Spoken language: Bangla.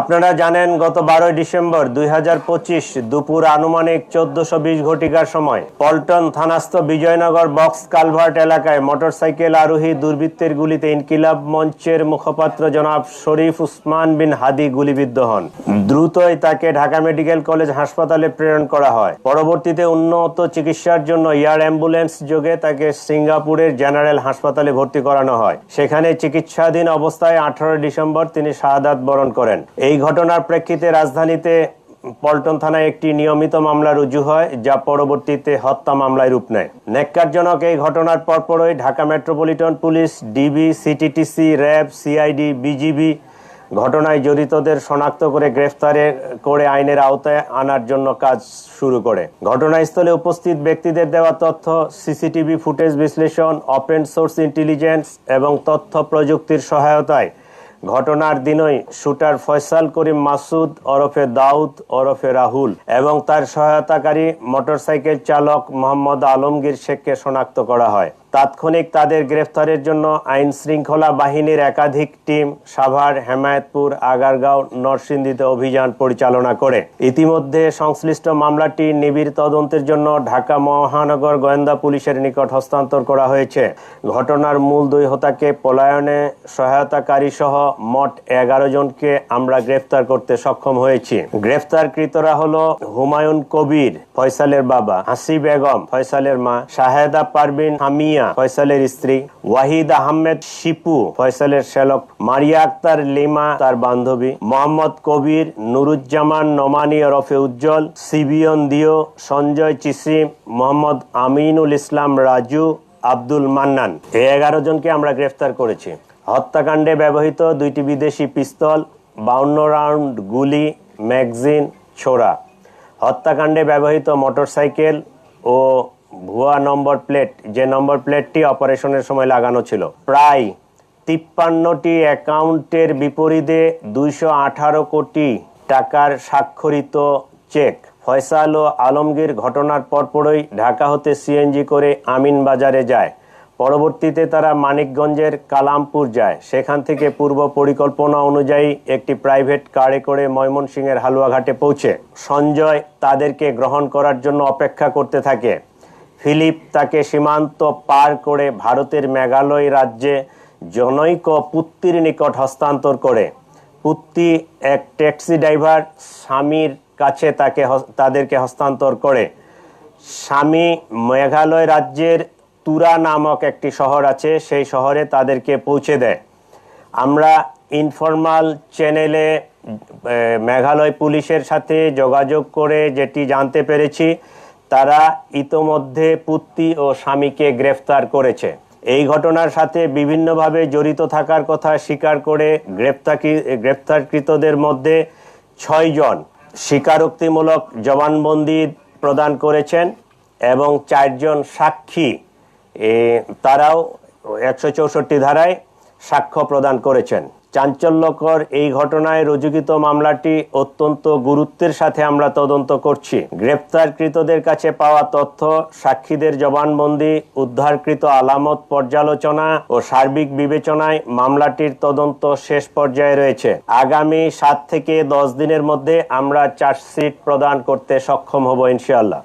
আপনারা জানেন, গত বারোই ডিসেম্বর দুই হাজার পঁচিশ দুপুর আনুমানিক চোদ্দশো বিশ ঘটিকার সময় পল্টন থানাস্থ বিজয়নগর বক্স কালভার্ট এলাকায় মোটরসাইকেল আরোহী দুর্বৃত্তের গুলিতে ইনকিলাব মঞ্চের মুখপাত্র জনাব শরীফ উসমান বিন হাদি গুলিবিদ্ধ হন। দ্রুতই তাকে ঢাকা মেডিকেল কলেজ হাসপাতালে প্রেরণ করা হয়। পরবর্তীতে উন্নত চিকিৎসার জন্য এয়ার অ্যাম্বুলেন্স যোগে তাকে সিঙ্গাপুরের জেনারেল হাসপাতালে ভর্তি করানো হয়। সেখানে চিকিৎসাধীন অবস্থায় আঠারো ডিসেম্বর তিনি শাহাদাত বরণ করেন। এই ঘটনার প্রেক্ষিতে রাজধানীতে পল্টন থানায় একটি নিয়মিত মামলা রুজু হয়, যা পরবর্তীতে হত্যা মামলায় রূপ নেয়। নেককারজনক এই ঘটনার পরপরই Dhaka metropolitan police, DB, CTTC, RAB, CID, BGB ঘটনায় জড়িতদের শনাক্ত করে গ্রেফতারে করে আইনের আওতায় আনার জন্য কাজ শুরু করে। ঘটনাস্থলে উপস্থিত ব্যক্তিদের দেওয়া তথ্য, সিসিটিভি ফুটেজ বিশ্লেষণ ওপেন সোর্স ইন্টেলিজেন্স এবং তথ্য প্রযুক্তির সহায়তায় ঘটনার দিনই শুটার ফয়সাল করিম মাসুদ, ওরফে দাউদ, ওরফে রাহুল এবং তার সহায়তাকারী মোটরসাইকেল চালক মোহাম্মদ আলমগীর শেখকে শনাক্ত করা হয়। তাৎক্ষণিক তাদের গ্রেফতারের জন্য আইন শৃঙ্খলা বাহিনীর একাধিক টিম সাভার, হেমায়তপুর, আগারগাঁও, নরসিংদীতে অভিযান পরিচালনা করে। ইতিমধ্যে সংশ্লিষ্ট মামলাটি নিবিড় তদন্তের জন্য ঢাকা মহানগর গোয়েন্দা পুলিশের নিকট হস্তান্তর করা হয়েছে। ঘটনার মূল দুই হোতাকে পলায়নে সহায়তাকারী সহ মোট এগারো জনকে আমরা গ্রেফতার করতে সক্ষম হয়েছি। গ্রেফতারকৃতরা হলো হুমায়ুন কবির, ফয়সালের বাবা, হাসি বেগম, ফয়সালের মা, শাহেদা পারবিন হামিয়া ফয়সালের স্ত্রী ওয়াহিদ আহমেদ শিপু, ফয়সালের শ্যালক মারিয়া আক্তার লিমা, তার বান্ধবী মোহাম্মদ কবির, নুরুজ্জামান নমানি ওরফে উজ্জ্বল, সিবিয়ন দিও, সঞ্জয় চিসিম মোহাম্মদ আমিনুল ইসলাম রাজু, আব্দুল মান্নান। এই এগারো জনকে আমরা গ্রেফতার করেছি। হত্যাকাণ্ডে ব্যবহৃত দুইটি বিদেশি পিস্তল, বাউন্ন রাউন্ড গুলি, ম্যাগজিন, ছোড়া। হত্যাকাণ্ডে ব্যবহৃত মোটরসাইকেল ও ভুয়া নম্বর প্লেট, যে নম্বর প্লেটটি অপারেশনের সময় লাগানো ছিল, প্রায় তিপ্পান্নটি অ্যাকাউন্টের বিপরীতে দুইশো আঠারো কোটি টাকার স্বাক্ষরিত চেক। ফয়সাল ও আলমগীর ঘটনার পরপরই ঢাকা হতে সিএনজি করে আমিন বাজারে যায়। পরবর্তীতে তারা মানিকগঞ্জের কালামপুর যায়। সেখান থেকে পূর্ব পরিকল্পনা অনুযায়ী একটি প্রাইভেট কারে করে ময়মনসিংহের হালুয়াঘাটে পৌঁছে। সঞ্জয় তাদেরকে গ্রহণ করার জন্য অপেক্ষা করতে থাকে। ফিলিপ তাকে সীমান্ত পার করে ভারতের মেঘালয় রাজ্যে জনৈক পুত্তির নিকট হস্তান্তর করে। পুত্তি এক ট্যাক্সি ড্রাইভার স্বামীর কাছে তাকে তাদেরকে হস্তান্তর করে। স্বামী মেঘালয় রাজ্যের তুরা নামক একটি শহর আছে, সেই শহরে তাদেরকে পৌঁছে দেয়। আমরা ইনফরমাল চ্যানেলে মেঘালয় পুলিশের সাথে যোগাযোগ করে যেটি জানতে পেরেছি তারা ইতোমধ্যে পুত্তি ও স্বামীকে গ্রেফতার করেছে। এই ঘটনার সাথে বিভিন্নভাবে জড়িত থাকার কথা স্বীকার করে গ্রেপ্তার গ্রেপ্তারকৃতদের মধ্যে ছয়জন স্বীকারোক্তিমূলক জবানবন্দি প্রদান করেছেন এবং চারজন সাক্ষী। তারাও একশো চৌষট্টি ধারায় সাক্ষ্য প্রদান করেছেন। চাঞ্চল্যকর এই ঘটনায় রুজুকিত মামলাটি অত্যন্ত গুরুত্বের সাথে আমরা তদন্ত করছি। গ্রেপ্তারকৃতদের কাছে পাওয়া তথ্য, সাক্ষীদের জবানবন্দি, উদ্ধারকৃত আলামত পর্যালোচনা ও সার্বিক বিবেচনায় মামলাটির তদন্ত শেষ পর্যায়ে রয়েছে। আগামী সাত থেকে দশ দিনের মধ্যে আমরা চার্জশিট প্রদান করতে সক্ষম হব ইনশাআল্লাহ।